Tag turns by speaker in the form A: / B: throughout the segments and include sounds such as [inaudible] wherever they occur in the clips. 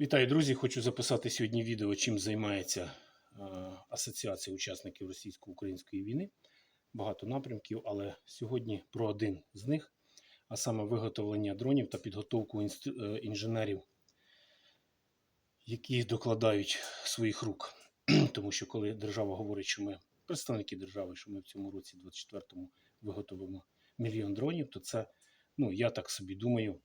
A: Вітаю, друзі! Хочу записати сьогодні відео, чим займається е, Асоціація учасників російсько-української війни. Багато напрямків, але сьогодні про один з них, а саме виготовлення дронів та підготовку е, інженерів, які докладають своїх рук. [clears throat] Тому що коли держава говорить, що ми представники держави, що ми в цьому році, 24-му, виготовимо мільйон дронів, то це, ну я так собі думаю,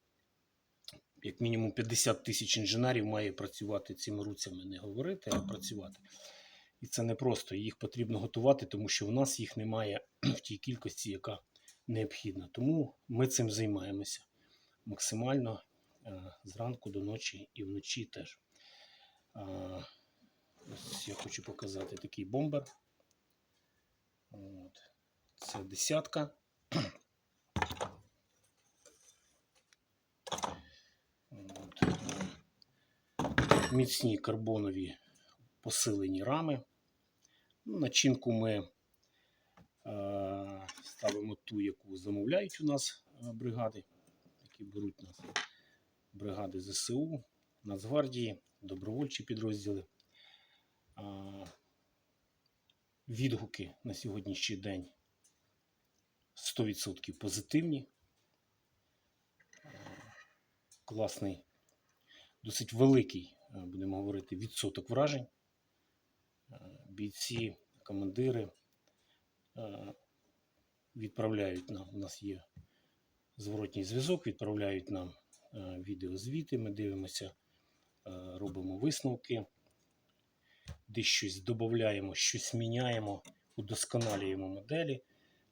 A: як мінімум 50 тисяч інженерів має працювати цими руцями, не говорити, а працювати. І це не просто. Їх потрібно готувати, тому що в нас їх немає в тій кількості, яка необхідна. Тому ми цим займаємося максимально е, зранку до ночі і вночі теж. Ось я хочу показати такий бомбер. От. Це десятка. От. Міцні карбонові посилені рами. Ну, Начинку ми е, ставимо ту, яку замовляють у нас е, бригади, які беруть нас бригади ЗСУ, Нацгвардії, добровольчі підрозділи. Відгуки на сьогоднішній день 100% позитивні. Е, Класний, досить великий, е, будемо говорити, відсоток вражень. Е, Бійці, командири е, відправляють нам, у нас є зворотній зв'язок, відправляють нам відеозвіти, ми дивимося, робимо висновки, десь щось додаємо, щось міняємо, удосконалюємо моделі.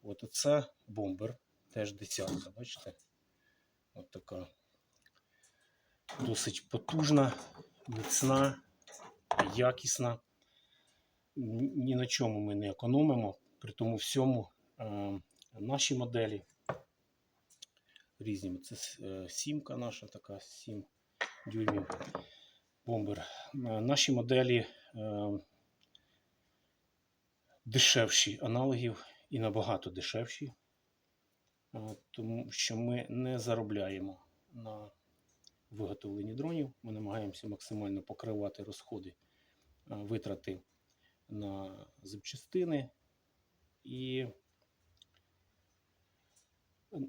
A: От оце бомбер, теж десятка, бачите? От така досить потужна, міцна, якісна. Ні на чому ми не економимо. При тому всьому е, наші моделі різні. Це е, сімка наша така, 7 дюймів бомбер. Е, наші моделі дешевші аналогів і набагато дешевші, тому що ми не заробляємо на виготовленні дронів. Ми намагаємося максимально покривати розходи, е, витрати на запчастини і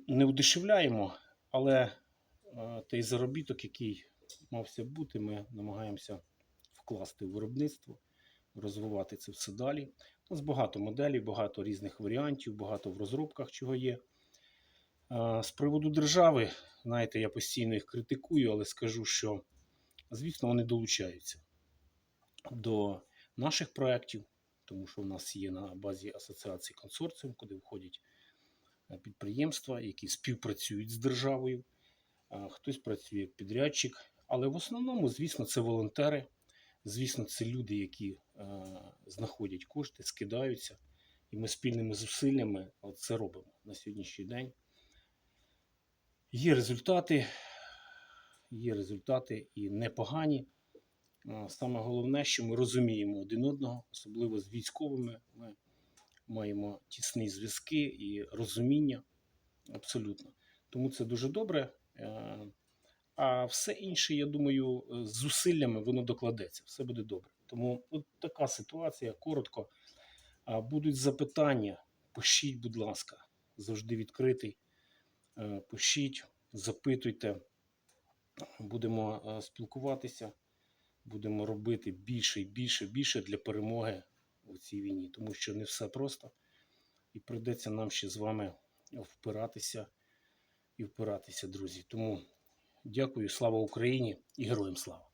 A: не удешевляємо, але е, той заробіток, який мався бути, ми намагаємося вкласти в виробництво, розвивати це все далі. У нас багато моделей, багато різних варіантів, багато в розробках чого є. Е, З приводу держави, знаєте, я постійно їх критикую, але скажу, що, звісно, вони долучаються до наших проєктів, тому що в нас є на базі асоціації консорціум, куди входять е, підприємства, які співпрацюють з державою. Хтось працює як підрядчик, але в основному, звісно, це волонтери. Звісно, це люди, які е, знаходять кошти, скидаються, і ми спільними зусиллями це робимо на сьогоднішній день. Є результати, є результати і непогані. Саме головне, що ми розуміємо один одного, особливо з військовими. Ми маємо тісні зв'язки і розуміння абсолютно. Тому це дуже добре. Е, А все інше, я думаю, з зусиллями воно докладеться, все буде добре. Тому от така ситуація, коротко. Будуть запитання, пишіть, будь ласка, завжди відкритий. Е, Пишіть, запитуйте, будемо е, спілкуватися будемо робити більше і більше, більше для перемоги у цій війні, тому що не все просто. І прийдеться нам ще з вами впиратися і впиратися, друзі. Тому дякую, слава Україні і героям слава!